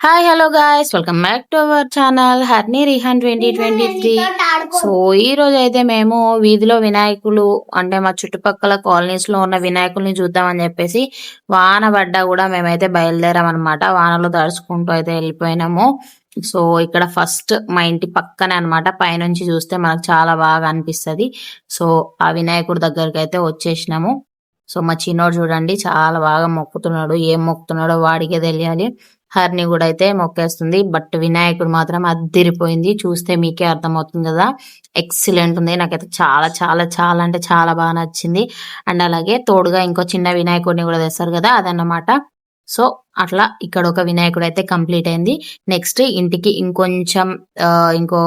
Hi hello guys welcome back to our channel హర్నీ Rihan twenty twenty three so ఈ రోజు అయితే మేము వీధిలో వినాయకులు అంటే మా చుట్టుపక్కల కాలనీస్లో ఉన్న వినాయకుల్ని చూద్దామని చెప్పేసి వాన పడ్డా కూడా మేమైతే బయలుదేరాం అనమాట వానలో తడుచుకుంటూ అయితే వెళ్ళిపోయినాము. సో ఇక్కడ ఫస్ట్ మా ఇంటి పక్కనే అన్నమాట. పైనుంచి చూస్తే మనకు చాలా బాగా అనిపిస్తది. సో ఆ వినాయకుడి దగ్గరికి అయితే వచ్చేసినాము. సో మా చిన్నోడు చూడండి చాలా బాగా మొక్కుతున్నాడు. ఏం మొక్కుతున్నాడో వాడికే తెలియాలి. హరిని కూడా అయితే మొక్కేస్తుంది. బట్ వినాయకుడు మాత్రం అద్దిరిపోయింది. చూస్తే మీకే అర్థమవుతుంది కదా. ఎక్సలెంట్ ఉంది. నాకైతే చాలా చాలా చాలా అంటే చాలా బాగా నచ్చింది. అండ్ అలాగే తోడుగా ఇంకో చిన్న వినాయకుడిని కూడా తెస్తారు కదా అదన్నమాట. సో అట్లా ఇక్కడ ఒక వినాయకుడు అయితే కంప్లీట్ అయింది. నెక్స్ట్ ఇంటికి ఇంకొంచెం ఇంకో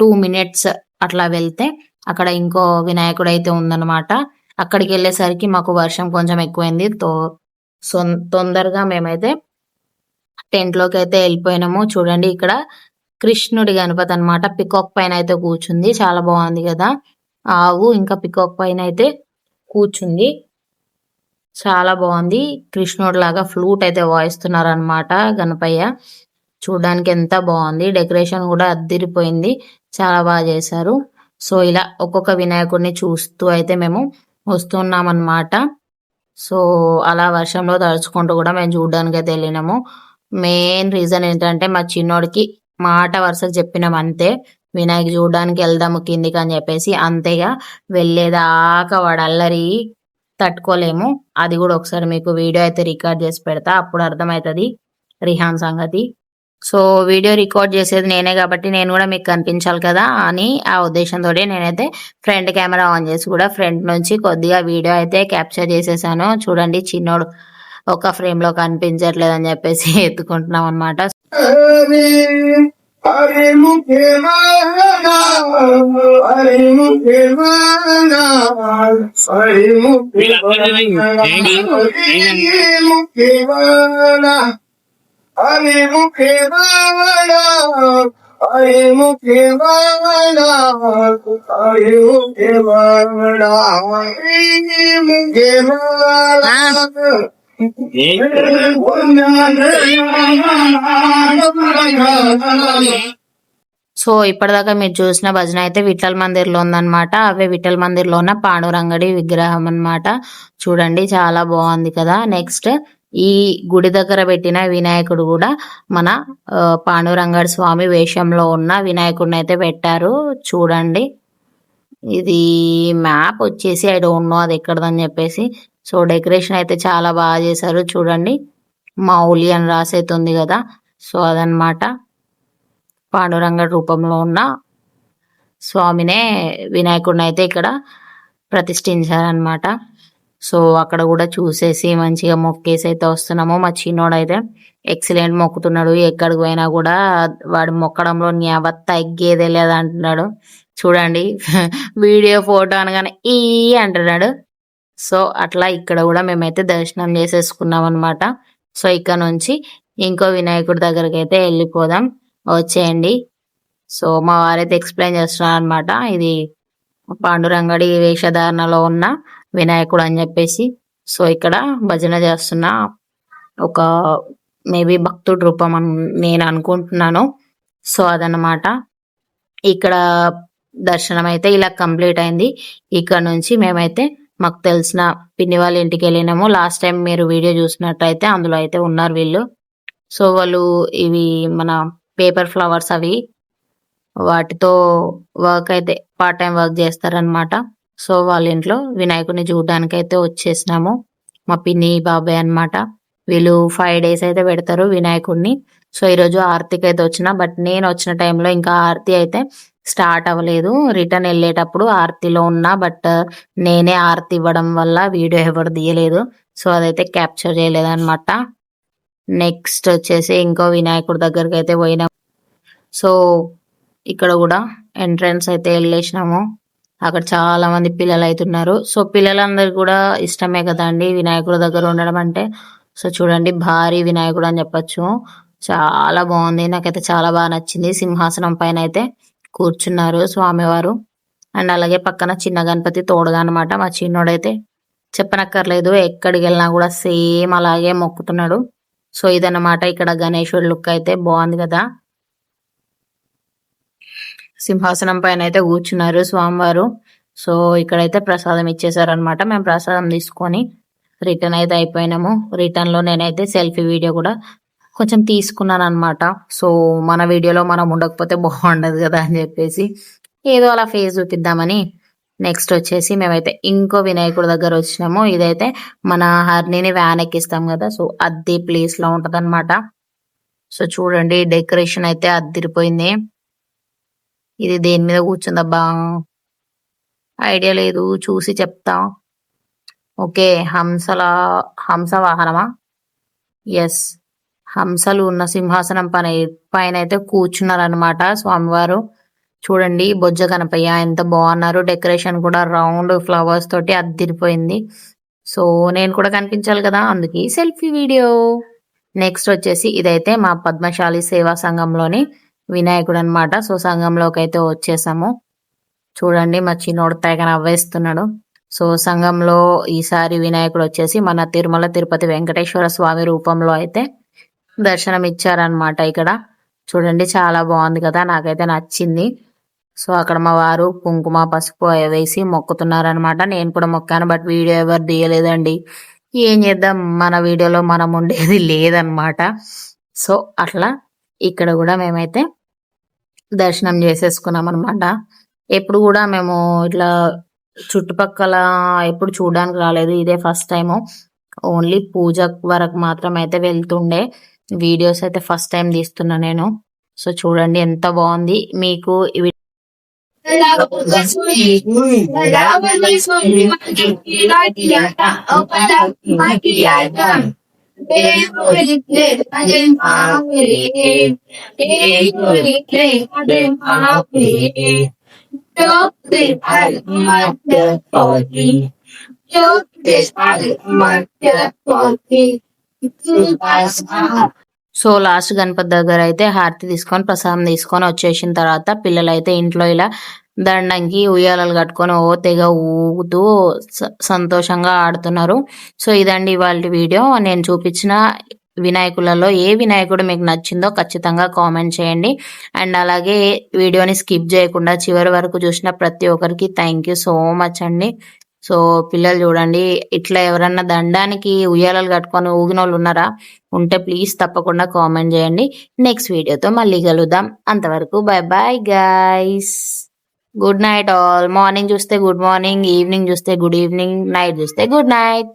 టూ మినిట్స్ అట్లా వెళ్తే అక్కడ ఇంకో వినాయకుడు అయితే ఉందన్నమాట. అక్కడికి వెళ్ళేసరికి మాకు వర్షం కొంచెం ఎక్కువైంది. తో సో తొందరగా మేమైతే టెంట్లోకి అయితే వెళ్ళిపోయినాము. చూడండి ఇక్కడ కృష్ణుడి గణపతి అన్నమాట. పికాక్ పైన అయితే కూర్చుంది. చాలా బాగుంది కదా. ఆవు ఇంకా పికాక్ పైన అయితే కూర్చుంది. చాలా బాగుంది. కృష్ణుడి లాగా ఫ్లూట్ అయితే వాయిస్తున్నారు అనమాట గణపయ్య. చూడడానికి ఎంత బాగుంది. డెకరేషన్ కూడా అద్దిరిపోయింది. చాలా బాగా చేశారు. సో ఇలా ఒక్కొక్క వినాయకుడిని చూస్తూ అయితే మేము వస్తున్నాం అన్నమాట సో అలా వర్షంలో తడుచుకుంటూ కూడా మేము చూడడానికి అయితే వెళ్ళినాము. మెయిన్ రీజన్ ఏంటంటే మా చిన్నోడికి మాట వరుసకు చెప్పినాం అంతే. వినాయక చూడడానికి వెళ్దాము కిందికి అని చెప్పేసి అంతేగా వెళ్ళేదాకా వాడు అల్లరి తట్టుకోలేము. అది కూడా ఒకసారి మీకు వీడియో అయితే రికార్డ్ చేసి పెడతా అప్పుడు అర్థమవుతుంది రిహాన్ సంగతి. సో వీడియో రికార్డ్ చేసేది నేనే కాబట్టి నేను కూడా మీకు కనిపించాలి కదా అని ఆ ఉద్దేశంతో నేనైతే ఫ్రంట్ కెమెరా ఆన్ చేసి కూడా ఫ్రంట్ నుంచి కొద్దిగా వీడియో అయితే క్యాప్చర్ చేసేసాను. చూడండి చిన్నోడు ఒక ఫ్రేమ్లో కనిపించట్లేదు అని చెప్పేసి ఎత్తుకుంటున్నాం అనమాట హరి హరి ముఖే వానా హరి ముఖే వానా హరి ముఖే హరి ముఖే సో ఇప్పటిదాకా మీరు చూసిన భజన అయితే విఠల్ మందిర్లో ఉందన్నమాట. అవే విఠల్ మందిర్లో ఉన్న పాండురంగడి విగ్రహం అన్నమాట. చూడండి చాలా బాగుంది కదా. నెక్స్ట్ ఈ గుడి దగ్గర పెట్టిన వినాయకుడు కూడా మన పాండురంగడి స్వామి వేషంలో ఉన్న వినాయకుడిని అయితే పెట్టారు. చూడండి. ఇది మ్యాప్ వచ్చేసి ఐ డోంట్ నో అది ఎక్కడదని చెప్పేసి. సో డెకరేషన్ అయితే చాలా బాగా చేశారు. చూడండి. మౌలి అని రాసైతే ఉంది కదా. సో అదనమాట పాండురంగ రూపంలో ఉన్న స్వామినే వినాయకుడిని అయితే ఇక్కడ ప్రతిష్ఠించారనమాట సో అక్కడ కూడా చూసేసి మంచిగా మొక్కేసి అయితే వస్తున్నాము. మా చిన్నోడైతే ఎక్సలెంట్ మొక్కుతున్నాడు. ఎక్కడికి పోయినా కూడా వాడు మొక్కడంలో న్యావత్ తగ్గేదే లేదంటున్నాడు చూడండి వీడియో ఫోటో అనగానే ఈ అంటున్నాడు. సో అట్లా ఇక్కడ కూడా మేమైతే దర్శనం చేసేసుకున్నాం అనమాట సో ఇక్కడ నుంచి ఇంకో వినాయకుడి దగ్గరికి అయితే వెళ్ళిపోదాం. వచ్చేయండి. సో మా వారైతే ఎక్స్ప్లెయిన్ చేస్తున్నారు అనమాట ఇది పాండురంగడి వేషధారణలో ఉన్న వినాయకుడు అని చెప్పేసి. సో ఇక్కడ భజన చేస్తున్న ఒక మేబీ భక్తుడి రూపం అని నేను అనుకుంటున్నాను. సో అదనమాట ఇక్కడ దర్శనం అయితే ఇలా కంప్లీట్ అయింది. ఇక్కడ నుంచి మేమైతే మాకు తెలిసిన పిన్ని వాళ్ళ ఇంటికి వెళ్ళినాము. లాస్ట్ టైం మీరు వీడియో చూసినట్టయితే అందులో అయితే ఉన్నారు వీళ్ళు. సో వాళ్ళు ఇవి మన పేపర్ ఫ్లవర్స్ అవి వాటితో వర్క్ అయితే పార్ట్ టైం వర్క్ చేస్తారనమాట సో వాళ్ళ ఇంట్లో వినాయకుడిని చూడడానికి అయితే వచ్చేసినాము. మా పిన్ని బాబాయ్ అన్నమాట. వీళ్ళు ఫైవ్ డేస్ అయితే పెడతారు వినాయకుడిని. సో ఈరోజు ఆర్తికి అయితే వచ్చిన బట్ నేను వచ్చిన టైంలో ఇంకా ఆర్తి అయితే స్టార్ట్ అవ్వలేదు. రిటర్న్ వెళ్ళేటప్పుడు ఆర్తిలో ఉన్నా బట్ నేనే ఆర్తి ఇవ్వడం వల్ల వీడియో ఎవరు తీయలేదు. సో అదైతే క్యాప్చర్ చేయలేదు అనమాట నెక్స్ట్ వచ్చేసి ఇంకో వినాయకుడి దగ్గరికి అయితే పోయినాం. సో ఇక్కడ కూడా ఎంట్రన్స్ అయితే వెళ్ళేసినాము. అక్కడ చాలా మంది పిల్లలు అవుతున్నారు సో పిల్లలందరూ కూడా ఇష్టమే కదండి వినాయకుడి దగ్గర ఉండడం అంటే? సో చూడండి భారీ వినాయకుడు అని చెప్పొచ్చు. చాలా బాగుంది. నాకైతే చాలా బాగా నచ్చింది. సింహాసనం పైన అయితే కూర్చున్నారు స్వామివారు. అండ్ అలాగే పక్కన చిన్న గణపతి తోడుగా అనమాట మా చిన్నోడైతే చెప్పనక్కర్లేదు. ఎక్కడికి వెళ్ళినా కూడా సేమ్ అలాగే మొక్కుతున్నాడు. సో ఇదన్నమాట ఇక్కడ గణేశుడి లుక్ అయితే బాగుంది కదా. సింహాసనం పైన అయితే కూర్చున్నారు స్వామివారు. సో ఇక్కడైతే ప్రసాదం ఇచ్చేసారనమాట మేము ప్రసాదం తీసుకొని రిటర్న్ అయితే అయిపోయినాము. రిటర్న్లో నేనైతే సెల్ఫీ వీడియో కూడా కొంచెం తీసుకున్నాను అనమాట సో మన వీడియోలో మనం ఉండకపోతే బాగుండదు కదా అని చెప్పేసి ఏదో అలా ఫేస్ చూపిద్దామని నెక్స్ట్ వచ్చేసి మేమైతే ఇంకో వినాయకుడి దగ్గర వచ్చినాము. ఇదైతే మన హర్నిని వ్యాన్ ఎక్కిస్తాం కదా. సో అద్దె ప్లేస్లో ఉంటదన్నమాట. సో చూడండి డెకరేషన్ అయితే అద్దిరిపోయింది. ఇది దేని మీద కూర్చుందబ్బా? ఐడియా లేదు చూసి చెప్తా. ఓకే హంసల హంస వాహనమా? ఎస్. హంసలు ఉన్న సింహాసనం పైన పైన అయితే కూర్చున్నారనమాట స్వామివారు. చూడండి బొజ్జ కనపయ్య ఎంత బాగున్నారు. డెకరేషన్ కూడా రౌండ్ ఫ్లవర్స్ తోటి అద్దిరిపోయింది. సో నేను కూడా కనిపించాలి కదా అందుకే సెల్ఫీ వీడియో. నెక్స్ట్ వచ్చేసి ఇదైతే మా పద్మశాలి సేవా సంఘంలోని వినాయకుడు అన్నమాట సో సంఘంలోకి అయితే వచ్చేసాము. చూడండి మా చిన్నోడు తెగ నవ్వేస్తున్నాడు. సో సంఘంలో ఈసారి వినాయకుడు వచ్చేసి మన తిరుమల తిరుపతి వెంకటేశ్వర స్వామి రూపంలో అయితే దర్శనం ఇచ్చారనమాట ఇక్కడ. చూడండి చాలా బాగుంది కదా నాకైతే నచ్చింది. సో అక్కడ మా వారు కుంకుమ పసుపు అవి వేసి మొక్కుతున్నారనమాట నేను కూడా మొక్కాను బట్ వీడియో ఎవరు తీయలేదండి. ఏం చేద్దాం మన వీడియోలో మనం ఉండేది లేదనమాట సో అట్లా ఇక్కడ కూడా మేమైతే దర్శనం చేసేసుకున్నాం అనమాట ఎప్పుడు కూడా మేము ఇట్లా చుట్టుపక్కల ఎప్పుడు చూడడానికి రాలేదు. ఇదే ఫస్ట్ టైము ఓన్లీ పూజ వరకు మాత్రం అయితే వెళ్తుండే. వీడియోస్ అయితే ఫస్ట్ టైం తీస్తున్నా నేను. సో చూడండి ఎంత బాగుంది. మీకు ఇవి సో లాస్ట్ గణపతి దగ్గర అయితే హారతి తీసుకొని ప్రసాదం తీసుకొని వచ్చేసిన తర్వాత పిల్లలైతే ఇంట్లో ఇలా దండంకి ఉయ్యాలలు కట్టుకొని ఓ తెగ ఊగుతూ స- సంతోషంగా ఆడుతున్నారు. సో ఇదండి ఇవాళ వీడియో. నేను చూపించిన వినాయకులలో ఏ వినాయకుడు మీకు నచ్చిందో ఖచ్చితంగా కామెంట్ చేయండి. అండ్ అలాగే వీడియోని స్కిప్ చేయకుండా చివరి వరకు చూసిన ప్రతి ఒక్కరికి థ్యాంక్ యూ సో మచ్ అండి. సో పిల్లలు చూడండి ఇట్లా ఎవరన్నా దండానికి ఉయ్యాలలు కట్టుకొని ఊగిన వాళ్ళు ఉన్నారా? ఉంటే ప్లీజ్ తప్పకుండా కామెంట్ చేయండి. నెక్స్ట్ వీడియోతో మళ్ళీ కలుద్దాం. అంతవరకు bye bye guys good night all morning చూస్తే గుడ్ మార్నింగ్ ఈవినింగ్ చూస్తే గుడ్ ఈవినింగ్ నైట్ చూస్తే గుడ్ నైట్